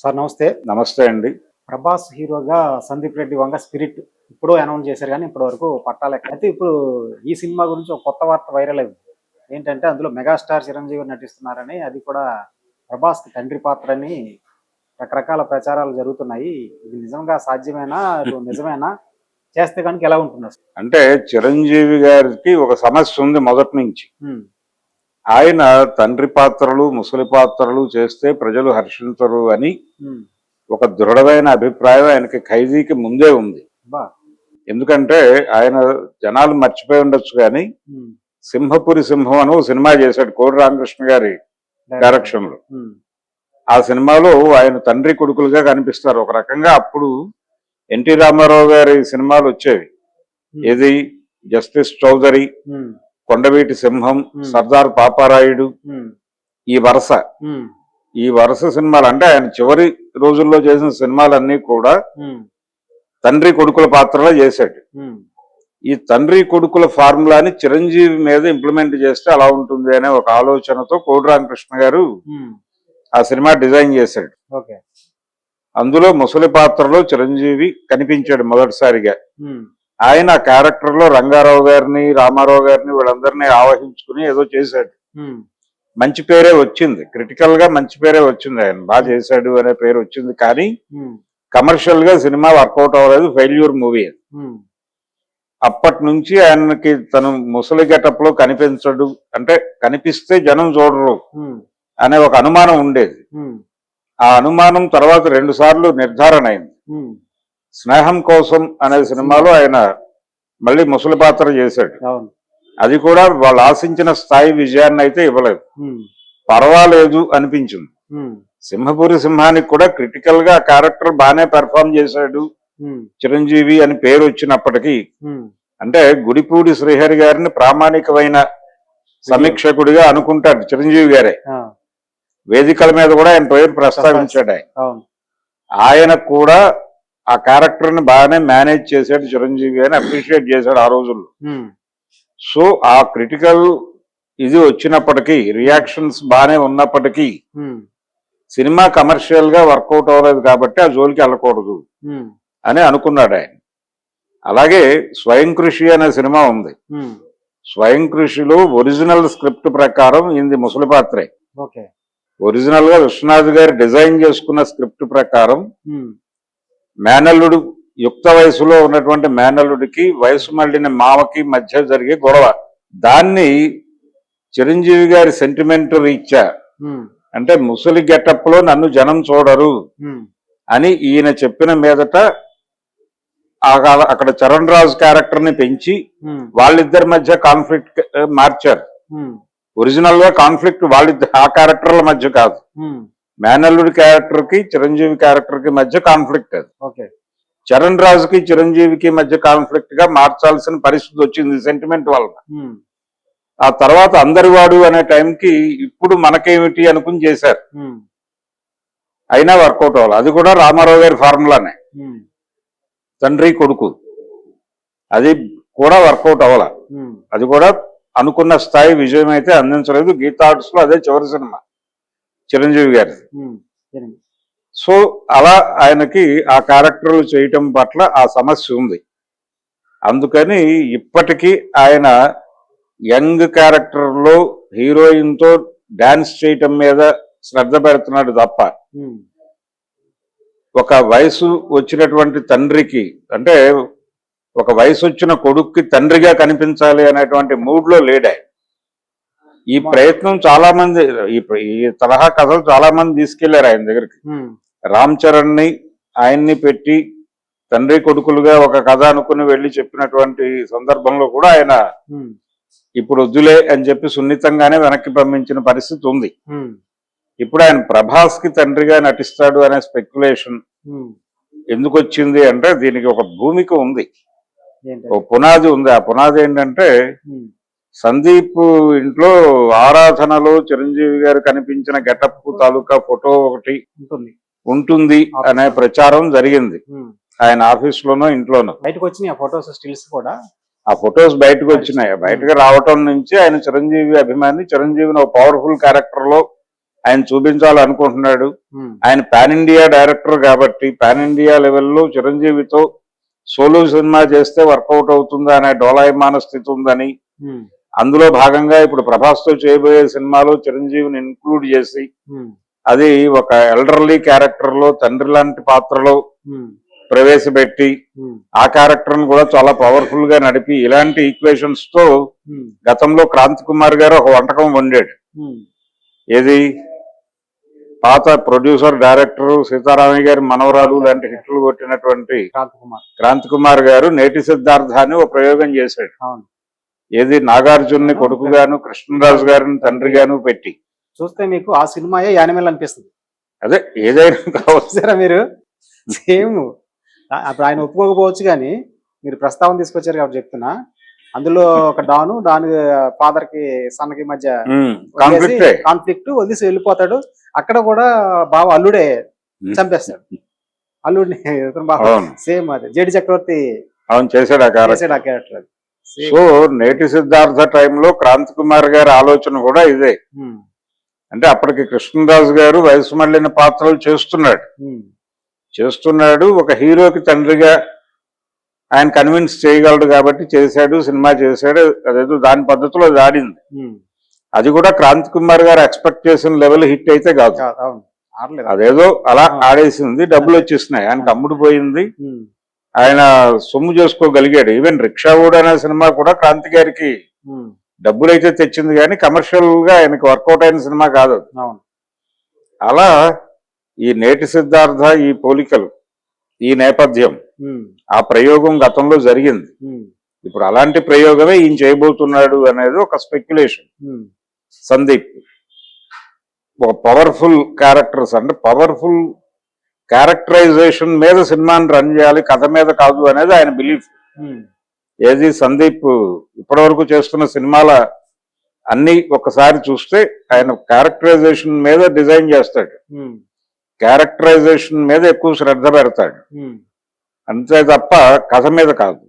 Sir నమస్తే. నమస్తే అండి. ప్రభాస్ హీరోగా సందీప్ రెడ్డి వంగ స్పిరిట్ ఇప్పుడు అనౌన్స్ చేశారు కానీ ఇప్పటి వరకు పట్టాలెక్క అయితే ఇప్పుడు ఈ సినిమా గురించి ఒక కొత్త వార్త వైరల్ అయింది. ఏంటంటే అందులో మెగాస్టార్ చిరంజీవి నటిస్తున్నారని అది కూడా ప్రభాస్ తండ్రి పాత్ర అని రకరకాల ప్రచారాలు జరుగుతున్నాయి. ఇది నిజంగా సాధ్యమేనా? నిజమేనా? చేస్తే కనుక ఎలా ఉంటుంది అసలు? అంటే చిరంజీవి గారికి ఒక సమస్య ఉంది మొదటి నుంచి. ఆయన తండ్రి పాత్రలు ముసలి పాత్రలు చేస్తే ప్రజలు హర్షించరు అని ఒక దృఢమైన అభిప్రాయం ఆయనకి ఖైదీకి ముందే ఉంది. ఎందుకంటే ఆయన జనాలు మర్చిపోయి ఉండొచ్చు కానీ సింహపురి సింహం అని సినిమా చేశాడు కోడి రామకృష్ణ గారి డైరెక్షన్లో ఆ సినిమాలో ఆయన తండ్రి కొడుకులుగా కనిపిస్తారు. ఒక రకంగా అప్పుడు ఎన్టీ రామారావు గారి సినిమాలు వచ్చేవి. ఏది? జస్టిస్ చౌదరి. కొండవీటి సింహం. సర్దార్ పాపారాయుడు ఈ వరుస. ఈ వరుస సినిమాలు అంటే ఆయన చివరి రోజుల్లో చేసిన సినిమాలన్నీ కూడా తండ్రి కొడుకుల పాత్రలో చేశాడు. ఈ తండ్రి కొడుకుల ఫార్ములాని చిరంజీవి మీద ఇంప్లిమెంట్ చేస్తే అలా ఉంటుంది అనే ఒక ఆలోచనతో కోడి రామకృష్ణ గారు ఆ సినిమా డిజైన్ చేశాడు. ఓకే. అందులో ముసలి పాత్రలో చిరంజీవి కనిపించాడు మొదటిసారిగా. ఆయన క్యారెక్టర్లో రంగారావు గారిని రామారావు గారిని వీళ్ళందరినీ ఆవహించుకుని ఏదో చేశాడు. మంచి పేరే వచ్చింది. క్రిటికల్గా మంచి పేరే వచ్చింది ఆయన. బాగా చేశాడు అనే పేరు వచ్చింది కానీ కమర్షియల్గా సినిమా వర్కౌట్ అవ్వలేదు. ఫెయిల్యూర్ మూవీ ఉమ్, అప్పటి నుంచి ఆయనకి తను ముసలి గెటప్లో కనిపించడు. అంటే కనిపిస్తే జనం చూడరు అనే ఒక అనుమానం ఉండేది. ఆ అనుమానం తర్వాత రెండు సార్లు నిర్ధారణ అయింది. స్నేహం కోసం అనే సినిమాలో ఆయన మళ్ళీ ముసలి పాత్ర చేశాడు. అవును. అది కూడా వాళ్ళు ఆశించిన స్థాయి విజయాన్ని అయితే ఇవ్వలేదు. పర్వాలేదు అనిపించింది. సింహపురి సింహానికి కూడా క్రిటికల్గా క్యారెక్టర్ బాగానే పెర్ఫామ్ చేశాడు. చిరంజీవి అని పేరు వచ్చినప్పటికీ అంటే గుడిపూడి శ్రీహరి గారిని ప్రామాణికమైన సమీక్షకుడిగా అనుకుంటాడు చిరంజీవి గారే. వేదికల మీద కూడా ఆయన పేరు ప్రస్తావించాడు ఆయన కూడా ఆ క్యారెక్టర్ని బాగానే మేనేజ్ చేశాడు చిరంజీవి అని అప్రిషియేట్ చేశాడు ఆ రోజుల్లో. సో ఆ క్రిటికల్ ఇది వచ్చినప్పటికీ రియాక్షన్స్ బాగానే ఉన్నప్పటికీ సినిమా కమర్షియల్గా వర్కౌట్ అవ్వలేదు కాబట్టి ఆ జోలికి వెళ్ళకూడదు అని అనుకున్నాడు ఆయన. అలాగే స్వయం కృషి అనే సినిమా ఉంది. స్వయం కృషిలో ఒరిజినల్ స్క్రిప్ట్ ప్రకారం ఇది ముసలి పాత్రే. ఒరిజినల్గా విశ్వనాథ్ గారు డిజైన్ చేసుకున్న స్క్రిప్ట్ ప్రకారం మేనల్లుడు యుక్త వయసులో ఉన్నటువంటి మేనల్లుడికి వయసు మళ్ళిన మామకి మధ్య జరిగే గొడవ. దాన్ని చిరంజీవి గారి సెంటిమెంట్ రీత్యా అంటే ముసలి గెటప్లో నన్ను జనం చూడరు అని ఈయన చెప్పిన మీదట అక్కడ చరణ్ రాజు క్యారెక్టర్ని పెంచి వాళ్ళిద్దరి మధ్య కాన్ఫ్లిక్ట్ మార్చారు. ఒరిజినల్గా కాన్ఫ్లిక్ట్ వాళ్ళిద్దరు ఆ క్యారెక్టర్ల మధ్య కాదు. మేనల్లుడి క్యారెక్టర్కి చిరంజీవి క్యారెక్టర్కి మధ్య కాన్ఫ్లిక్ట్ అది. ఓకే. చరణ్ రాజుకి చిరంజీవికి మధ్య కాన్ఫ్లిక్ట్గా మార్చాల్సిన పరిస్థితి వచ్చింది సెంటిమెంట్ వలన. ఉమ్, ఆ తర్వాత అందరివాడు అనే టైంకి ఇప్పుడు మనకేమిటి అనుకుని చేశారు. అయినా వర్కౌట్ అవ్వాలి. అది కూడా రామారావు గారి ఫార్ములానే. తండ్రి కొడుకు. అది కూడా వర్కౌట్ అవ్వాల. అది కూడా అనుకున్న స్థాయి విజయం అయితే అందించలేదు. గీతా ఆర్ట్స్లో అదే చివరి సినిమా. చిరంజీవి గారి. సో అలా ఆయనకి ఆ క్యారెక్టర్లు చేయటం పట్ల ఆ సమస్య ఉంది. అందుకని ఇప్పటికీ ఆయన యంగ్ క్యారెక్టర్లో హీరోయిన్తో డాన్స్ చేయటం మీద శ్రద్ధ పెడుతున్నాడు తప్ప ఒక వయసు వచ్చినటువంటి తండ్రికి అంటే ఒక వయసు వచ్చిన కొడుక్కి తండ్రిగా కనిపించాలి అనేటువంటి మూడ్లో లేడా ఈ ప్రయత్నం చాలా మంది ఈ తరహా కథలు చాలా మంది తీసుకెళ్ళారు ఆయన దగ్గరికి. రామ్ చరణ్ని ఆయన్ని పెట్టి తండ్రి కొడుకులుగా ఒక కథ అనుకుని వెళ్ళి చెప్పినటువంటి సందర్భంలో కూడా ఆయన ఇప్పుడు వద్దులే అని చెప్పి సున్నితంగానే వెనక్కి పంపించిన పరిస్థితి ఉంది. ఇప్పుడు ఆయన ప్రభాస్కి తండ్రిగా నటిస్తాడు అనే స్పెక్యులేషన్ ఎందుకు వచ్చింది అంటే దీనికి ఒక భూమిక ఉంది. ఒక పునాది ఉంది. ఆ పునాది ఏంటంటే సందీప్ ఇంట్లో ఆరాధనలో చిరంజీవి గారు కనిపించిన గెటప్ తాలూకా ఫోటో ఒకటి ఉంటుంది. ఉంటుంది అనే ప్రచారం జరిగింది. ఆయన ఆఫీస్ లోనో ఇంట్లోనో. బయటకు వచ్చినాయి ఆ ఫొటోస్ స్టిల్స్ కూడా? ఆ ఫొటోస్ బయటకు వచ్చినాయి బయటకు రావటం నుంచి ఆయన చిరంజీవి అభిమాని చిరంజీవిని ఒక పవర్ఫుల్ క్యారెక్టర్లో ఆయన చూపించాలనుకుంటున్నాడు. ఆయన పాన్ ఇండియా డైరెక్టర్ కాబట్టి పాన్ ఇండియా లెవెల్లో చిరంజీవితో సోలో సినిమా చేస్తే వర్కౌట్ అవుతుందా అనే డోలాయమాన స్థితి ఉందని అందులో భాగంగా ఇప్పుడు ప్రభాస్తో చేయబోయే సినిమాలో చిరంజీవిని ఇన్క్లూడ్ చేసి ఉమ్, అది ఒక ఎల్డర్లీ క్యారెక్టర్లో తండ్రి లాంటి పాత్రలో ఉమ్, ప్రవేశపెట్టి ఉమ్, ఆ క్యారెక్టర్ను కూడా చాలా పవర్ఫుల్గా నడిపి ఇలాంటి ఈక్వేషన్స్తో గతంలో క్రాంతి కుమార్ గారు ఒక వంటకం వండాడు. ఏది? పాత ప్రొడ్యూసర్ డైరెక్టర్ సీతారామయ్య గారి మనవరాలు లాంటి హిట్లు కొట్టినటువంటి క్రాంతి కుమార్. క్రాంతి కుమార్ గారు నేటి సిద్ధార్థ అని ఒక ప్రయోగం చేశాడు. ఏది నాగార్జున్ని కొడుకుగాను కృష్ణరాజు గారిని తండ్రిగాను పెట్టి. చూస్తే మీకు ఆ సినిమాయే యానిమల్ అనిపిస్తుంది. అదే ఏదైనా కావచ్చు. చూసారా మీరు? సేమ్. అప్పుడు ఆయన ఒప్పుకోకపోవచ్చు కానీ మీరు ప్రస్తావన తీసుకొచ్చారు కాబట్టి చెప్తున్నా. అందులో ఒక డాను డాన్ ఫాదర్కి సన్కి మధ్య కాన్ఫ్లిక్ట్ వదిలేసి వెళ్ళిపోతాడు. అక్కడ కూడా బావ అల్లుడే చంపేస్తాడు. అల్లుడిని. సేమ్ అది. జేడి చక్రవర్తి అవును చేశాడు చేసాడు ఆ క్యారెక్టర్. సో నేటి సిద్ధార్థ టైంలో క్రాంతి కుమార్ గారి ఆలోచన కూడా ఇదే. అంటే అప్పటికి కృష్ణరాజు గారు వయసు మళ్ళిన పాత్రలు చేస్తున్నాడు. చేస్తున్నాడు ఒక హీరోకి తండ్రిగా ఆయన కన్విన్స్ చేయగలడు కాబట్టి చేశాడు సినిమా చేశాడు అదేదో దాని పద్ధతిలో దాడింది. అది కూడా క్రాంతి కుమార్ గారు ఎక్స్పెక్ట్ చేసిన లెవెల్ హిట్ అయితే కాదు. అదేదో అలా. ఆడేసింది డబ్బులు వచ్చేసినాయి. ఆయనకు అమ్ముడు పోయింది. ఆయన సొమ్ము చేసుకోగలిగాడు. ఈవెన్ రిక్షా కూడా అనే సినిమా కూడా క్రాంతి గారికి ఉమ్, డబ్బులు అయితే తెచ్చింది కానీ కమర్షియల్గా ఆయనకి వర్కౌట్ అయిన సినిమా కాదు అలా ఈ నేటి సిద్ధార్థ ఈ పోలికలు ఈ నేపథ్యం ఉమ్, ఆ ప్రయోగం గతంలో జరిగింది. ఉమ్, ఇప్పుడు అలాంటి ప్రయోగమే ఈయన చేయబోతున్నాడు అనేది ఒక స్పెక్యులేషన్ సందీప్ ఒక పవర్ఫుల్ క్యారెక్టర్స్ అంటే పవర్ఫుల్ క్యారెక్టరైజేషన్ మీద సినిమాని రన్ చేయాలి కథ మీద కాదు అనేది ఆయన బిలీఫ్ ఉమ్, ఏది సందీప్ ఇప్పటివరకు చేస్తున్న సినిమాల అన్ని ఒకసారి చూస్తే ఆయన క్యారెక్టరైజేషన్ మీద డిజైన్ చేస్తాడు. క్యారెక్టరైజేషన్ మీద ఎక్కువ శ్రద్ధ పెడతాడు. ఉమ్, అంతే తప్ప కథ మీద కాదు.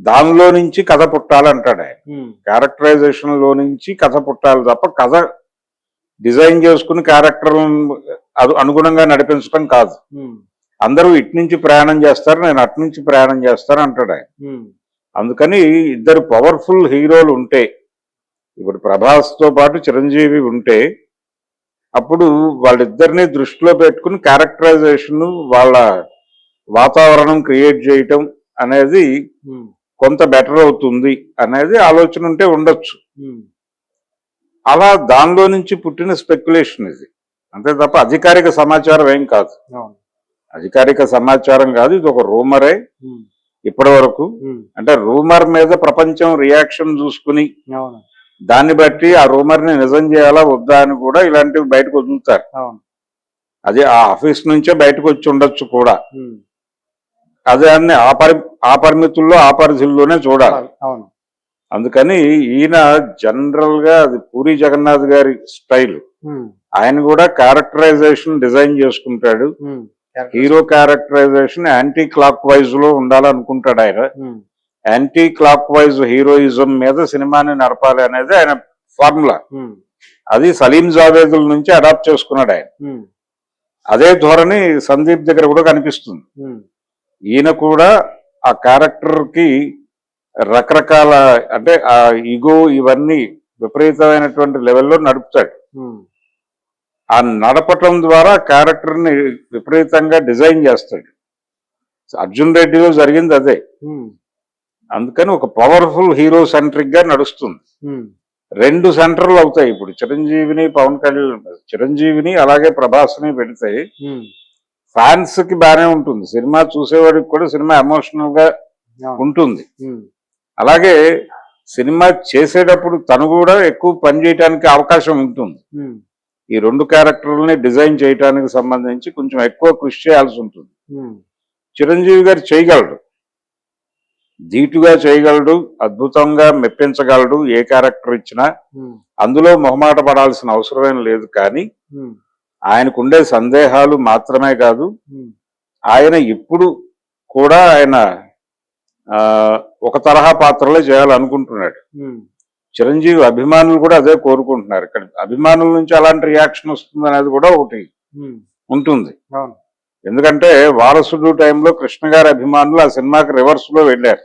దానిలో నుంచి కథ పుట్టాలంటాడు ఆయన. క్యారెక్టరైజేషన్లో నుంచి కథ పుట్టాలి తప్ప కథ డిజైన్ చేసుకుని క్యారెక్టర్ అనుగుణంగా నడిపించడం కాదు. అందరూ ఇటు నుంచి ప్రయాణం చేస్తారు నేను అటు నుంచి ప్రయాణం చేస్తాను అంటాడు ఆయన. అందుకని ఇద్దరు పవర్ఫుల్ హీరోలు ఉంటే ఇప్పుడు ప్రభాస్తో పాటు చిరంజీవి ఉంటే అప్పుడు వాళ్ళిద్దరిని దృష్టిలో పెట్టుకుని క్యారెక్టరైజేషన్ వాళ్ళ వాతావరణం క్రియేట్ చేయటం అనేది కొంత బెటర్ అవుతుంది అనేది ఆలోచన ఉంటే ఉండొచ్చు. అలా దానిలో నుంచి పుట్టిన స్పెక్యులేషన్ ఇది. అంతే తప్ప అధికారిక సమాచారం ఏం కాదు. అధికారిక సమాచారం కాదు ఇది ఒక రూమరే. ఇప్పటి వరకు అంటే రూమర్ మీద ప్రపంచం రియాక్షన్ చూసుకుని దాన్ని బట్టి ఆ రూమర్ని నిజం చేయాలా వద్దా అని కూడా ఇలాంటివి బయటకు వదులుతారు. అది ఆ ఆఫీస్ నుంచే బయటకు వచ్చి ఉండొచ్చు కూడా. అదే అన్ని ఆ పరి ఆ పరిమితుల్లో ఆ పరిధుల్లోనే చూడాలి. అందుకని ఈయన జనరల్గా అది పూరి జగన్నాథ్ గారి స్టైల్ ఆయన కూడా క్యారెక్టరైజేషన్ డిజైన్ చేసుకుంటాడు. హీరో క్యారెక్టరైజేషన్ యాంటీ క్లాక్ వైజ్లో ఉండాలనుకుంటాడు ఆయన. యాంటీ క్లాక్ వైజ్ హీరోయిజం మీద సినిమాని నడపాలి అనేది ఆయన ఫార్ములా అది సలీం జావేదుల నుంచి అడాప్ట్ చేసుకున్నాడు ఆయన. అదే ధోరణి సందీప్ దగ్గర కూడా కనిపిస్తుంది. ఈయన కూడా ఆ క్యారెక్టర్కి రకరకాల అంటే ఆ ఇగో ఇవన్నీ విపరీతమైనటువంటి లెవెల్లో నడుపుతాడు. ఆ నడపటం ద్వారా క్యారెక్టర్ని విపరీతంగా డిజైన్ చేస్తాడు. అర్జున్ రెడ్డిలో జరిగింది అదే. అందుకని ఒక పవర్ఫుల్ హీరో సెంట్రిక్గా నడుస్తుంది రెండు సెంటర్లు అవుతాయి. ఇప్పుడు చిరంజీవిని పవన్ కళ్యాణ్ చిరంజీవిని అలాగే ప్రభాస్ని పెడితే ఉమ్, ఫ్యాన్స్కి బాగానే ఉంటుంది. సినిమా చూసేవాడికి కూడా సినిమా ఎమోషనల్గా ఉంటుంది. అలాగే సినిమా చేసేటప్పుడు తను కూడా ఎక్కువ పని చేయడానికి అవకాశం ఉంటుంది. ఈ రెండు క్యారెక్టర్లని డిజైన్ చేయడానికి సంబంధించి కొంచెం ఎక్కువ కృషి చేయాల్సి ఉంటుంది. చిరంజీవి గారు చేయగలడు. ధీటుగా చేయగలడు అద్భుతంగా మెప్పించగలడు ఏ క్యారెక్టర్ ఇచ్చినా. అందులో మొహమాట పడాల్సిన అవసరమేం లేదు కానీ ఆయనకుండే సందేహాలు మాత్రమే కాదు. ఆయన ఇప్పుడు కూడా ఆయన ఒక తరహా పాత్రలే చేయాలనుకుంటున్నాడు. చిరంజీవి అభిమానులు కూడా అదే కోరుకుంటున్నారు. ఇక్కడ అభిమానుల నుంచి అలాంటి రియాక్షన్ వస్తుంది అనేది కూడా ఒకటి ఉంటుంది. ఎందుకంటే వారసుడు టైంలో కృష్ణ గారి అభిమానులు ఆ సినిమాకి రివర్స్లో వెళ్ళారు.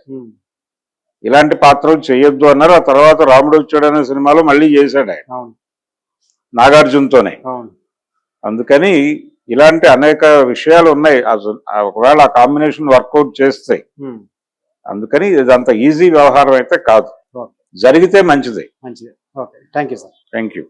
ఇలాంటి పాత్రలు చేయొద్దు అన్నారు. ఆ తర్వాత రాముడు వచ్చాడు అనే సినిమాలో మళ్ళీ చేశాడు ఆయన. నాగార్జునతోనే. అందుకని ఇలాంటి అనేక విషయాలు ఉన్నాయి. ఒకవేళ ఆ కాంబినేషన్ వర్కౌట్ చేస్తే. ఉమ్, అందుకని ఇది అంత ఈజీ వ్యవహారం అయితే కాదు. జరిగితే మంచిది. మంచిది. Okay. Thank you sir. Thank you